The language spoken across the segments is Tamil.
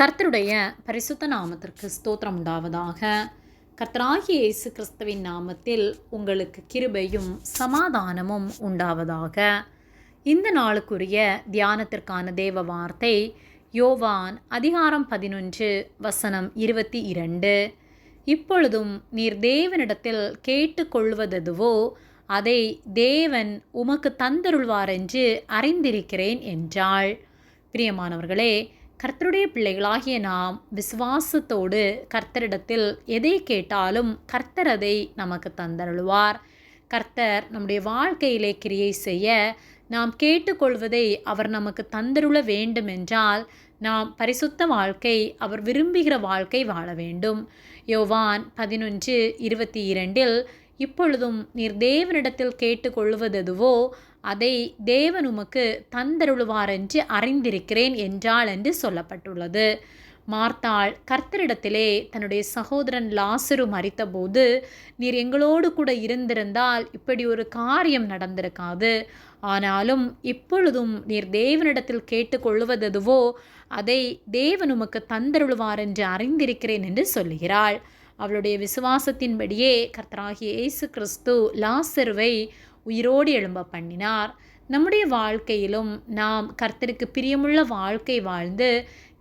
கர்த்தருடைய பரிசுத்த நாமத்திற்கு ஸ்தோத்திரம் உண்டாவதாக. கர்த்தராகிய இயேசு கிறிஸ்துவின் நாமத்தில் உங்களுக்கு கிருபையும் சமாதானமும் உண்டாவதாக. இந்த நாளுக்குரிய தியானத்திற்கான தேவ வார்த்தை யோவான் அதிகாரம் பதினொன்று வசனம் இருபத்தி இரண்டு. இப்பொழுதும் நீர் தேவனிடத்தில் கேட்டுக்கொள்வதெதுவோ அதை தேவன் உமக்கு தந்தருள்வார் என்று அறிந்திருக்கிறேன் என்றாள். பிரியமானவர்களே கர்த்தருடைய பிள்ளைகளாகிய நாம் விசுவாசத்தோடு கர்த்தரிடத்தில் எதை கேட்டாலும் கர்த்தர் அதை நமக்கு தந்தருள்வார். கர்த்தர் நம்முடைய வாழ்க்கையிலே கிரியை செய்ய நாம் கேட்டுக்கொள்வதை அவர் நமக்கு தந்தருள வேண்டுமென்றால் நாம் பரிசுத்த வாழ்க்கை அவர் விரும்புகிற வாழ்க்கை வாழ வேண்டும். யோவான் பதினொன்று இருபத்தி இரண்டில் இப்பொழுதும் நீர் தேவனிடத்தில் கேட்டுக்கொள்வதெதுவோ அதை தேவன் உமக்கு தந்தருளுவார் என்று அறிந்திருக்கிறேன் என்றாள் என்று சொல்லப்பட்டுள்ளது. மார்த்தாள் கர்த்தரிடத்திலே தன்னுடைய சகோதரன் லாசரு மறித்தபோது நீர் எங்களோடு கூட இருந்திருந்தால் இப்படி ஒரு காரியம் நடந்திருக்காது. ஆனாலும் இப்பொழுதும் நீர் தேவனிடத்தில் கேட்டுக்கொள்வதெதுவோ அதை தேவன் உமக்கு தந்தருளுவார் என்று அறிந்திருக்கிறேன் என்று சொல்லுகிறாள். அவளுடைய விசுவாசத்தின்படியே கர்த்தராகிய இயேசு கிறிஸ்து லாசருவை உயிரோடு எழும்ப பண்ணினார். நம்முடைய வாழ்க்கையிலும் நாம் கர்த்தருக்கு பிரியமுள்ள வாழ்க்கை வாழ்ந்து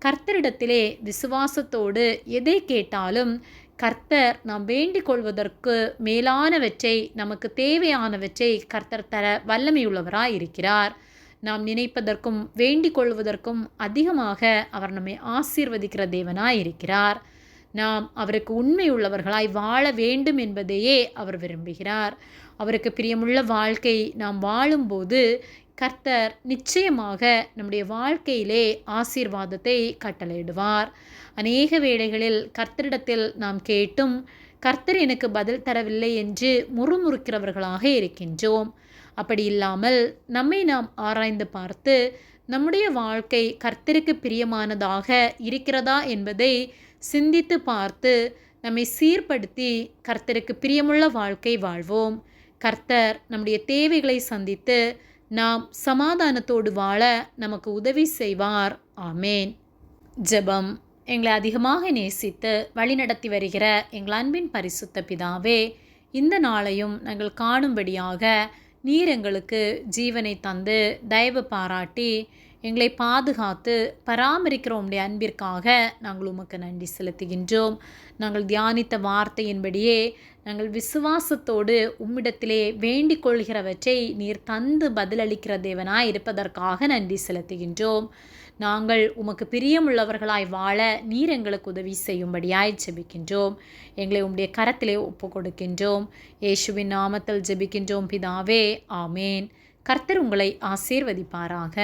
கர்த்தரிடத்திலே விசுவாசத்தோடு எதை கேட்டாலும் கர்த்தர் நாம் வேண்டிக் கொள்வதற்கு மேலானவற்றை நமக்கு தேவையானவற்றை கர்த்தர் தர வல்லமையுள்ளவராய் இருக்கிறார். நாம் நினைப்பதற்கும் வேண்டிக் கொள்வதற்கும் அதிகமாக அவர் நம்மை ஆசீர்வதிக்கிற தேவனாய் இருக்கிறார். நாம் அவருக்கு உண்மையுள்ளவர்களாய் வாழ வேண்டும் என்பதையே அவர் விரும்புகிறார். அவருக்கு பிரியமுள்ள வாழ்க்கை நாம் வாழும்போது கர்த்தர் நிச்சயமாக நம்முடைய வாழ்க்கையிலே ஆசீர்வாதத்தை கட்டளையிடுவார். அநேக வேளைகளில் கர்த்தரிடத்தில் நாம் கேட்டும் கர்த்தர் எனக்கு பதில் தரவில்லை என்று முறுமுறுக்கிறவர்களாக இருக்கின்றோம். அப்படி இல்லாமல் நம்மை நாம் ஆராய்ந்து பார்த்து நம்முடைய வாழ்க்கை கர்த்தருக்கு பிரியமானதாக இருக்கிறதா என்பதை சிந்தித்து பார்த்து நம்மை சீர்படுத்தி கர்த்தருக்கு பிரியமுள்ள வாழ்க்கை வாழ்வோம். கர்த்தர் நம்முடைய தேவைகளை சந்தித்து நாம் சமாதானத்தோடு வாழ நமக்கு உதவி செய்வார். ஆமேன். ஜெபம் எங்களை அதிகமாக நேசித்து வழிநடத்தி வருகிற எங்கள் அன்பின் பரிசுத்த பிதாவே இந்த நாளையும் நாங்கள் காணும்படியாக நீர் எங்களுக்கு ஜீவனை தந்து தயவு பாராட்டி எங்களை பாதுகாத்து பராமரிக்கிற உடைய அன்பிற்காக நாங்கள் உமக்கு நன்றி செலுத்துகின்றோம். நாங்கள் தியானித்த வார்த்தையின்படியே நாங்கள் விசுவாசத்தோடு உம்மிடத்திலே வேண்டிக் கொள்கிறவற்றை நீர் தந்து பதிலளிக்கிற தேவனாய் இருப்பதற்காக நன்றி செலுத்துகின்றோம். நாங்கள் உமக்கு பிரியமுள்ளவர்களாய் வாழ நீர் எங்களுக்கு உதவி செய்யும்படியாய் ஜெபிக்கின்றோம். எங்களை உம்முடைய கரத்திலே ஒப்பு கொடுக்கின்றோம் இயேசுவின் நாமத்தில் ஜெபிக்கின்றோம் பிதாவே ஆமேன். கர்த்தர் உங்களை ஆசீர்வதிப்பாராக.